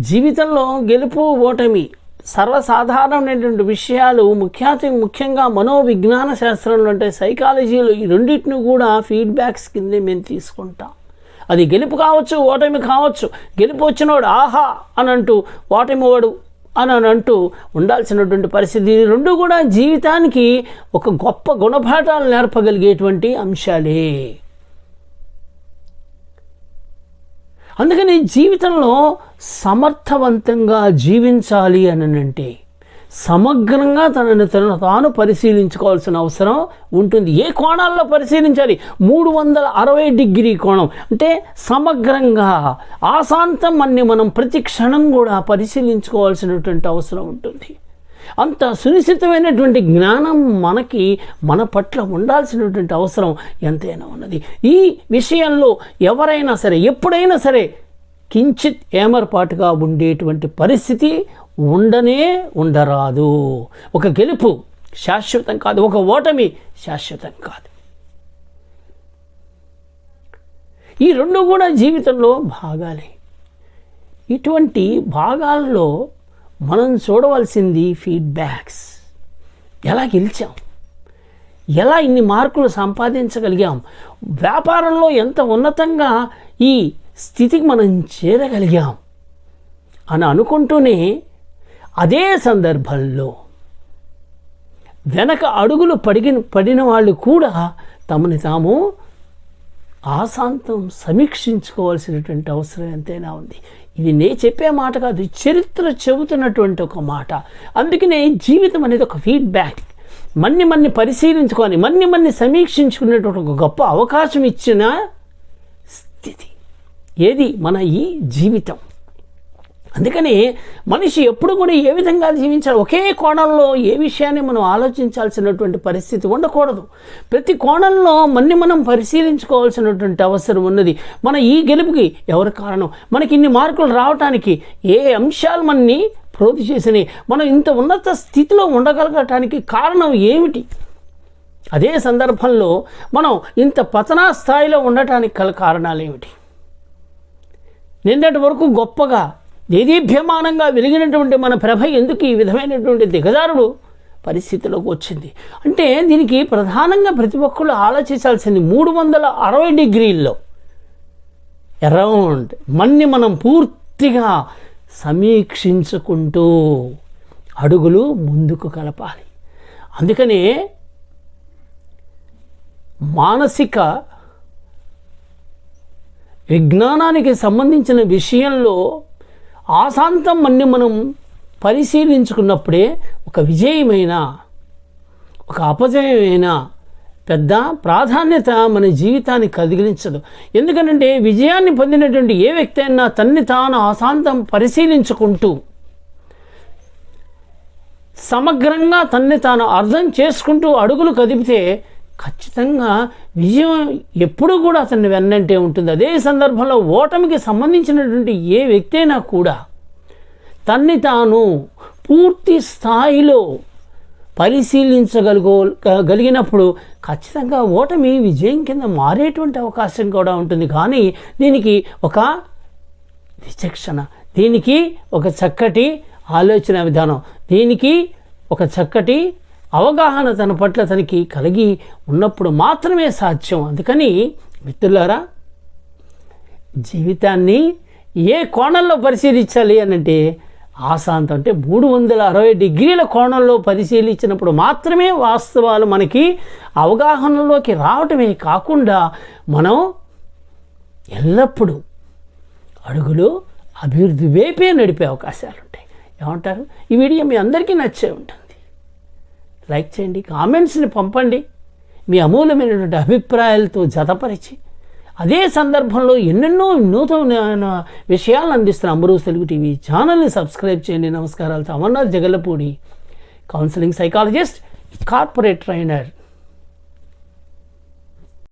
జీవితంలో గెలుపు ఓటమి సర్వసాధారణమైనటువంటి విషయాలు ముఖ్యాతి ముఖ్యంగా మనోవిజ్ఞాన శాస్త్రంలో అంటే సైకాలజీలో ఈ రెండింటిని కూడా ఫీడ్బ్యాక్స్ కింద మేము తీసుకుంటాం. అది గెలుపు కావచ్చు ఓటమి కావచ్చు గెలుపు వచ్చినోడు ఆహా అని అంటూ ఓటమి వాడు అని అని అంటూ ఉండాల్సినటువంటి పరిస్థితి. రెండు కూడా జీవితానికి ఒక గొప్ప గుణపాఠాలు నేర్పగలిగేటువంటి అంశాలే. అందుకని జీవితంలో సమర్థవంతంగా జీవించాలి అనంటే సమగ్రంగా తనను తను తాను పరిశీలించుకోవాల్సిన అవసరం ఉంటుంది. ఏ కోణాల్లో పరిశీలించాలి? మూడు వందల అరవై డిగ్రీ కోణం. అంటే సమగ్రంగా ఆశాంతం అన్ని మనం ప్రతి క్షణం కూడా పరిశీలించుకోవాల్సినటువంటి అవసరం ఉంటుంది. అంత సునిశ్చితమైనటువంటి జ్ఞానం మనకి మన పట్ల ఉండాల్సినటువంటి అవసరం ఎంతైనా ఉన్నది. ఈ విషయంలో ఎవరైనా సరే ఎప్పుడైనా సరే కించిత్ ఏమర్పాటుగా ఉండేటువంటి పరిస్థితి ఉండనే ఉండరాదు. ఒక గెలుపు శాశ్వతం కాదు ఒక ఓటమి శాశ్వతం కాదు. ఈ రెండు కూడా జీవితంలో భాగాలే. ఇటువంటి భాగాల్లో మనం చూడవలసింది ఫీడ్బ్యాక్స్ ఎలా గెలిచాం? ఎలా ఇన్ని మార్కులు సంపాదించగలిగాం? వ్యాపారంలో ఎంత ఉన్నతంగా ఈ స్థితికి మనం చేరగలిగాం? అని అనుకుంటూనే అదే సందర్భంలో వెనక అడుగులు పడిగిన పడిన వాళ్ళు కూడా తమని తాము ఆశాంతం సమీక్షించుకోవాల్సినటువంటి అవసరం ఎంతైనా ఉంది. ఇది నే చెప్పే మాట కాదు చరిత్ర చెబుతున్నటువంటి ఒక మాట. అందుకనే జీవితం అనేది ఒక ఫీడ్బ్యాక్ మన్ని మన్ని పరిశీలించుకొని మన్ని మన్ని సమీక్షించుకునేటువంటి ఒక గొప్ప అవకాశం ఇచ్చిన స్థితి. ఏది? మన ఈ జీవితం. అందుకని మనిషి ఎప్పుడు కూడా ఏ విధంగా జీవించాలి ఒకే కోణంలో ఏ విషయాన్ని మనం ఆలోచించాల్సినటువంటి పరిస్థితి ఉండకూడదు. ప్రతి కోణంలో మన్ని మనం పరిశీలించుకోవాల్సినటువంటి అవసరం ఉన్నది. మన ఈ గెలుపుకి ఎవరు కారణం? మనకి ఇన్ని మార్కులు రావటానికి ఏ అంశాలు మనని ప్రోధి చేసినాయి మనం ఇంత ఉన్నత స్థితిలో ఉండగలగటానికి కారణం ఏమిటి? అదే సందర్భంలో మనం ఇంత పతనా స్థాయిలో ఉండటానికి గల కారణాలు ఏమిటి? నిన్నటి వరకు గొప్పగా దేదీభ్యమానంగా వెలిగినటువంటి మన ప్రభ ఎందుకు ఈ విధమైనటువంటి దిగజారుడు పరిస్థితిలోకి వచ్చింది? అంటే దీనికి ప్రధానంగా ప్రతి ఒక్కళ్ళు ఆలోచించాల్సింది మూడు వందల అరవై డిగ్రీల్లో అరౌండ్ మన్ని మనం పూర్తిగా సమీక్షించుకుంటూ అడుగులు ముందుకు కలపాలి. అందుకనే మానసిక విజ్ఞానానికి సంబంధించిన విషయంలో ఆశాంతం అన్ని మనం పరిశీలించుకున్నప్పుడే ఒక విజయమైన ఒక అపజయమైన పెద్ద ప్రాధాన్యత మన జీవితాన్ని కదిలించదు. ఎందుకంటే విజయాన్ని పొందినటువంటి ఏ వ్యక్తి అయినా తన్ని తాను అశాంతం పరిశీలించుకుంటూ సమగ్రంగా తన్ని తాను అర్థం చేసుకుంటూ అడుగులు కదిపితే ఖచ్చితంగా విజయం ఎప్పుడూ కూడా అతన్ని వెన్నంటే ఉంటుంది. అదే సందర్భంలో ఓటమికి సంబంధించినటువంటి ఏ వ్యక్తి అయినా కూడా తన్ని తాను పూర్తి స్థాయిలో పరిశీలించగలుగో గలిగినప్పుడు ఖచ్చితంగా ఓటమి విజయం కింద మారేటువంటి అవకాశం కూడా ఉంటుంది. కానీ దీనికి ఒక విచక్షణ దీనికి ఒక చక్కటి ఆలోచన విధానం దీనికి ఒక చక్కటి అవగాహన తన పట్ల తనకి కలిగి ఉన్నప్పుడు మాత్రమే సాధ్యం. అందుకని మిత్రులారా జీవితాన్ని ఏ కోణంలో పరిశీలించాలి అని అంటే ఆశాంతం. అంటే మూడు వందల అరవై డిగ్రీల కోణంలో పరిశీలించినప్పుడు మాత్రమే వాస్తవాలు మనకి అవగాహనలోకి రావటమే కాకుండా మనం ఎల్లప్పుడూ అడుగులు అభివృద్ధి వైపే నడిపే అవకాశాలు ఉంటాయి ఏమంటారు? ఈ వీడియో మీ అందరికీ నచ్చే ఉంటుంది. లైక్ చేయండి కామెంట్స్ని పంపండి. మీ అమూల్యమైనటువంటి అభిప్రాయాలతో జతపరిచి అదే సందర్భంలో ఎన్నెన్నో నూతన విషయాలను అందిస్తున్న అమరూస్ తెలుగు టీవీ ఛానల్ని సబ్స్క్రైబ్ చేయండి. నమస్కారాలతో Amarnath Jagalapudi counselling psychologist corporate trainer